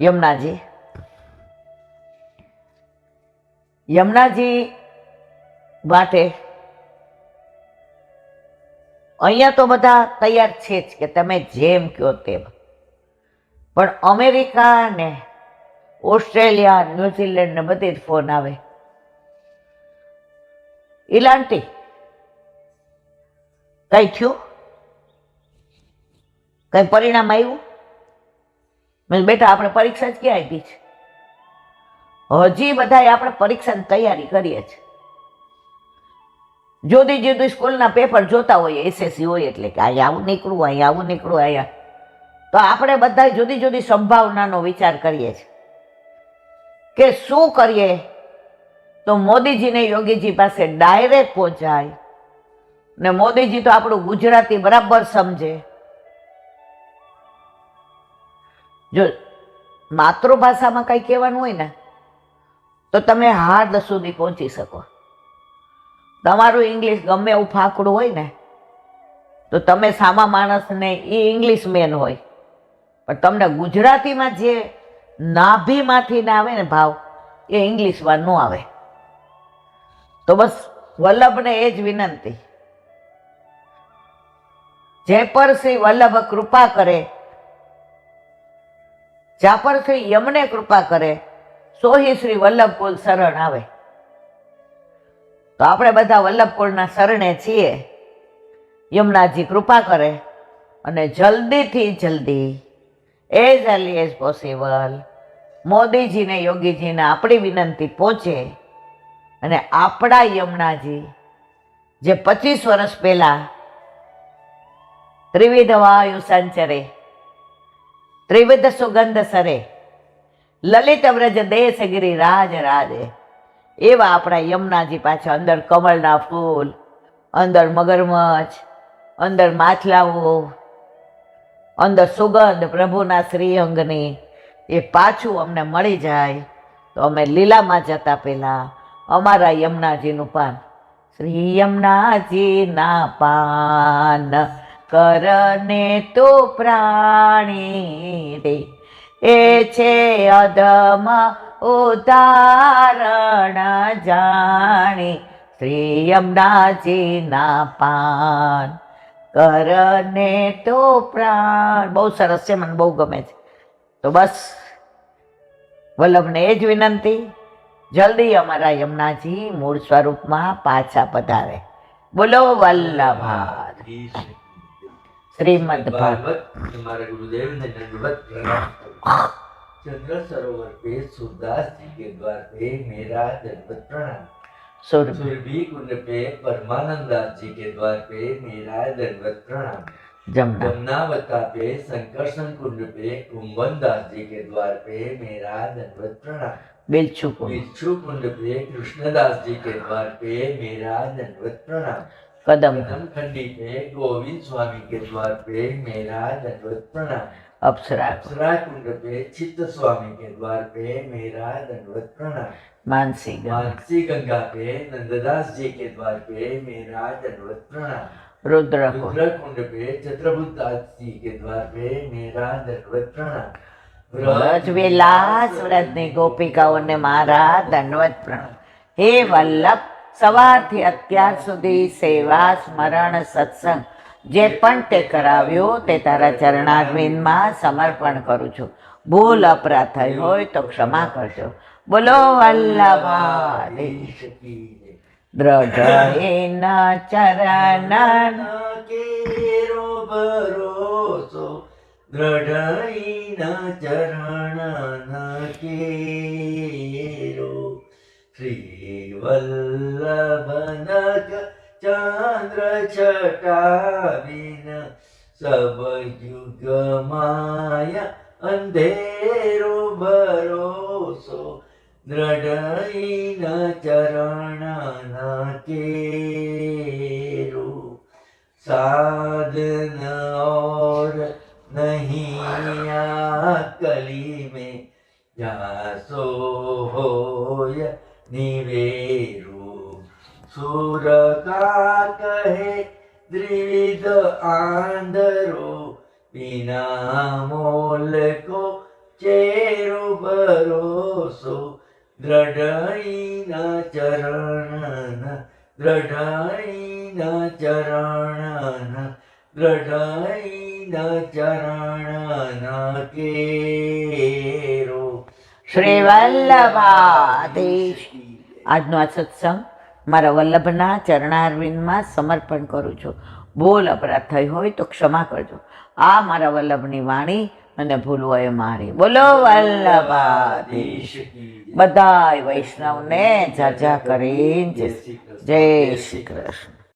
યમુનાજી. યમુનાજી માટે અહીંયા તો બધા તૈયાર છે જ કે તમે જેમ કહો તેમ. પણ અમેરિકા ને ઓસ્ટ્રેલિયા, ન્યુઝીલેન્ડ ને બધી જ ફોન આવે. ઇલાન્ટી કઈ થયું? કઈ પરિણામ આવ્યું? મેં બેટા, આપણે પરીક્ષા જ ક્યાં આપી છે? હજી બધાએ આપણે પરીક્ષાની તૈયારી કરીએ છીએ. જુદી જુદી સ્કૂલના પેપર જોતા હોઈએ એસએસસી હોય એટલે કે અહીંયા આવું નીકળવું, અહીંયા આવું નીકળવું, અહીંયા. તો આપણે બધા જુદી જુદી સંભાવનાનો વિચાર કરીએ છીએ. કે શું કરીએ? તો મોદીજીને યોગીજી પાસે ડાયરેક્ટ પહોંચાય ને મોદીજી તો આપણું ગુજરાતી બરાબર સમજે. જો માતૃભાષામાં કંઈ કહેવાનું હોય ને, તો તમે હાર્દ સુધી પહોંચી શકો. તમારું ઇંગ્લિશ ગમે એવું ફાંકડું હોય ને, તો તમે સામા માણસને એ ઇંગ્લિશ મેન હોય. પણ તમને ગુજરાતીમાં જે નાભીમાંથી ને આવે ને ભાવ, એ ઇંગ્લિશમાં ન આવે. તો બસ વલ્લભને એ જ વિનંતી. જે પર શ્રી વલ્લભ કૃપા કરે જ્યાં પર શ્રી યમને કૃપા કરે, સોહી શ્રી વલ્લભ કુલ શરણ આવે. તો આપણે બધા વલ્લભ કુળના શરણે છીએ. યમુનાજી કૃપા કરે અને જલ્દીથી જલ્દી એઝ અર્લી એઝ પોસિબલ મોદીજીને, યોગીજીને આપણી વિનંતી પહોંચે અને આપણા યમુનાજી, જે પચીસ વર્ષ પહેલાં ત્રિવિધ વાયુ સંચરે ત્રિવિધ સુગંધ સરે લલિત વ્રજ દેશ ગિરી રાજ રાજે એવા આપણા યમુનાજી પાછા અંદર કમળના ફૂલ અંદર મગરમચ્છ અંદર માછલાઓ અંદર સુગંધ પ્રભુના શ્રીઅંગની એ પાછું અમને મળી જાય તો અમે લીલામાં જતા પહેલાં અમારા યમુનાજીનું પાન શ્રી યમુનાજીના પાન કરને તો પ્રાણી રે. એ છે અધમ ઉદાહરણ જાણી. શ્રી યમુનાજીના પાન. કરને તો પ્રાણ. બહુ સરસ છે, મને બહુ ગમે છે. તો બસ, વલ્લભને એ જ વિનંતી. જલ્દી અમારા યમુનાજી મૂળ સ્વરૂપમાં પાછા પધારે. બોલો, વલ્લભા. શ્રીમદ ભાગવત ભાગવત हमारे गुरुदेव ने दंडवत प्रणाम चंद्र सरोवर पे सूरदास जी के द्वार पे मेरा दंडवत प्रणाम સુર सुरभि कुंड पे परमानंद दास जी के द्वार पे मेरा दंडवत प्रणाम જમના जमुनावता पे संकर्षण कुंड पे कुंभन दास जी के द्वार पे मेरा दंडवत प्रणाम બિલચુકુ बिच्छू कुंड पे कृष्णदास जी के द्वार पे मेरा दंडवत प्रणाम કદમ कदम खंडी पे गोविंद स्वामी के द्वार पे मेरा दंडवत प्रणाम અપ્સરા अप्सरा कुंड पे चित्त स्वामी के द्वार पे मेरा दंडवत प्रणाम માનસી ગણ मानसी गंगा पे नंददास जी के द्वार पे मेरा दंडवत प्रणाम રુદ્રકુંડ रुद्र कुंड पे छत्रबुद्ध दास जी के द्वार पे मेरा दंडवत प्रणाम વ્રજ વિલાસ વ્રજની ગોપિકાઓને મારા દંડવત પ્રણામ હે વલ્લભ સવારથી અત્યાર સુધી સેવા, સ્મરણ, સત્સંગ, જે પણ તે કરાવ્યો તે તારા ચરણાર્વિંદમાં સમર્પણ કરું છું. ભૂલ અપરાધ થઈ હોય તો ક્ષમા કરજો. બોલો દ્રઢ ચરણ દ્રઢ ચરણ શ્રી વલ્લ ચંદ્ર છટાવીન સબ યુગ માયા અંધેરો ભરોસો, દ્રઢઈન ચરણ ના કેરો સાધન ઓર નહીં કલી મે જાસો હોય નિવેરું. સુરતા કહે દ્વિધ આંધરો વિના મોલ કો ચેરો ભરોસો દ્રઢણીના ચરણ દ્રઢણીના ચરણ દ્રઢણીના ચરણ કેરો. શ્રી વલ્લભાધીશ આજનો આ સત્સંગ મારા વલ્લભના ચરણારવિંદમાં સમર્પણ કરું છું. ભૂલ અપરાધ થઈ હોય તો ક્ષમા કરજો. આ મારા વલ્લભની વાણી અને ભૂલ હોય મારી. બોલો વલ્લભાધીશ. બધાય વૈષ્ણવને જાજા કરી જય શ્રી કૃષ્ણ.